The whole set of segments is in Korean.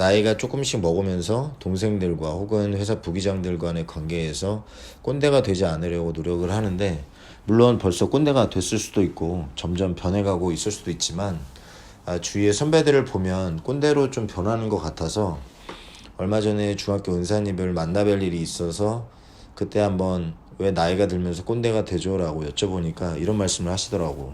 나이가 조금씩 먹으면서 동생들과 혹은 회사 부기장들 간의 관계에서 꼰대가 되지 않으려고 노력을 하는데 물론 벌써 꼰대가 됐을 수도 있고 점점 변해가고 있을 수도 있지만 아, 주위의 선배들을 보면 꼰대로 좀 변하는 것 같아서 얼마 전에 중학교 은사님을 만나뵐 일이 있어서 그때 한번 왜 나이가 들면서 꼰대가 되죠라고 여쭤보니까 이런 말씀을 하시더라고.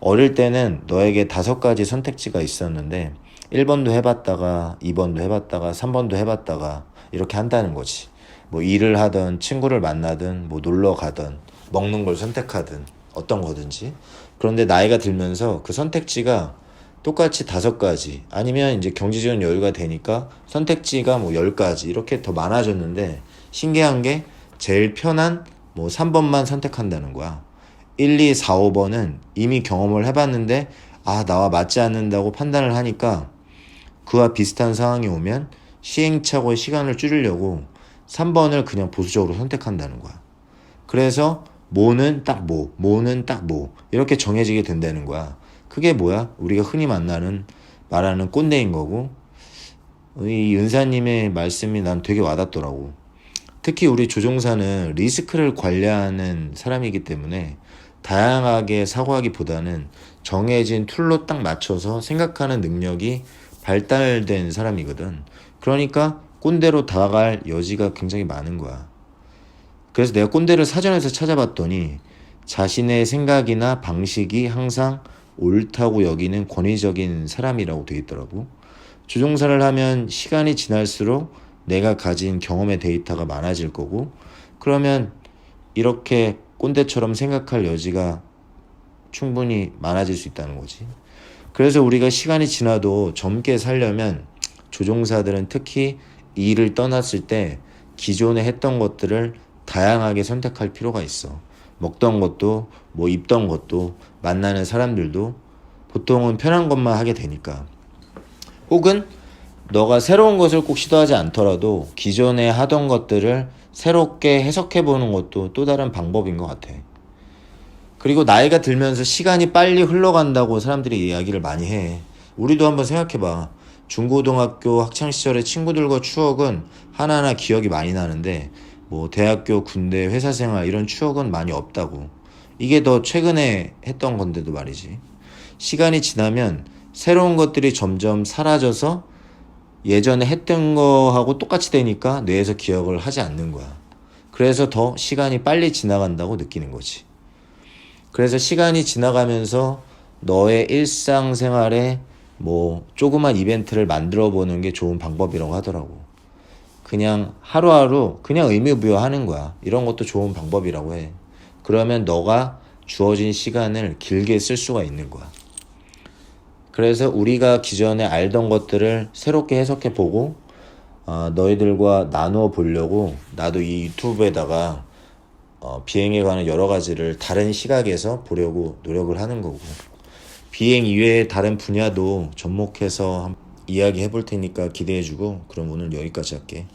어릴 때는 너에게 다섯 가지 선택지가 있었는데 1번도 해봤다가 2번도 해봤다가 3번도 해봤다가 이렇게 한다는 거지. 뭐 일을 하든 친구를 만나든 뭐 놀러 가든 먹는 걸 선택하든 어떤 거든지. 그런데 나이가 들면서 그 선택지가 똑같이 다섯 가지 아니면 이제 경제적인 여유가 되니까 선택지가 뭐 열 가지 이렇게 더 많아졌는데 신기한 게 제일 편한 뭐 3번만 선택한다는 거야. 1, 2, 4, 5번은 이미 경험을 해봤는데 아 나와 맞지 않는다고 판단을 하니까 그와 비슷한 상황이 오면 시행착오의 시간을 줄이려고 3번을 그냥 보수적으로 선택한다는 거야. 그래서 뭐는 딱 뭐, 뭐는 딱 뭐, 이렇게 정해지게 된다는 거야. 그게 뭐야? 우리가 흔히 만나는, 말하는 꼰대인 거고, 이 은사님의 말씀이 난 되게 와닿더라고. 특히 우리 조종사는 리스크를 관리하는 사람이기 때문에 다양하게 사고하기보다는 정해진 툴로 딱 맞춰서 생각하는 능력이 발달된 사람이거든. 그러니까 꼰대로 다가갈 여지가 굉장히 많은 거야. 그래서 내가 꼰대를 사전에서 찾아봤더니 자신의 생각이나 방식이 항상 옳다고 여기는 권위적인 사람이라고 되어 있더라고. 조종사를 하면 시간이 지날수록 내가 가진 경험의 데이터가 많아질 거고, 그러면 이렇게 꼰대처럼 생각할 여지가 충분히 많아질 수 있다는 거지. 그래서 우리가 시간이 지나도 젊게 살려면 조종사들은 특히 이 일을 떠났을 때 기존에 했던 것들을 다양하게 선택할 필요가 있어. 먹던 것도, 뭐 입던 것도, 만나는 사람들도 보통은 편한 것만 하게 되니까. 혹은 너가 새로운 것을 꼭 시도하지 않더라도 기존에 하던 것들을 새롭게 해석해 보는 것도 또 다른 방법인 것 같아. 그리고 나이가 들면서 시간이 빨리 흘러간다고 사람들이 이야기를 많이 해. 우리도 한번 생각해 봐. 중고등학교 학창 시절의 친구들과 추억은 하나하나 기억이 많이 나는데 뭐 대학교, 군대, 회사 생활 이런 추억은 많이 없다고. 이게 더 최근에 했던 건데도 말이지. 시간이 지나면 새로운 것들이 점점 사라져서 예전에 했던 거하고 똑같이 되니까 뇌에서 기억을 하지 않는 거야. 그래서 더 시간이 빨리 지나간다고 느끼는 거지. 그래서 시간이 지나가면서 너의 일상생활에 뭐 조그만 이벤트를 만들어 보는 게 좋은 방법이라고 하더라고. 그냥 하루하루 그냥 의미 부여하는 거야. 이런 것도 좋은 방법이라고 해. 그러면 너가 주어진 시간을 길게 쓸 수가 있는 거야. 그래서 우리가 기존에 알던 것들을 새롭게 해석해 보고 어, 너희들과 나누어 보려고 나도 이 유튜브에다가 어, 비행에 관한 여러 가지를 다른 시각에서 보려고 노력을 하는 거고 비행 이외의 다른 분야도 접목해서 이야기해 볼 테니까 기대해 주고 그럼 오늘 여기까지 할게.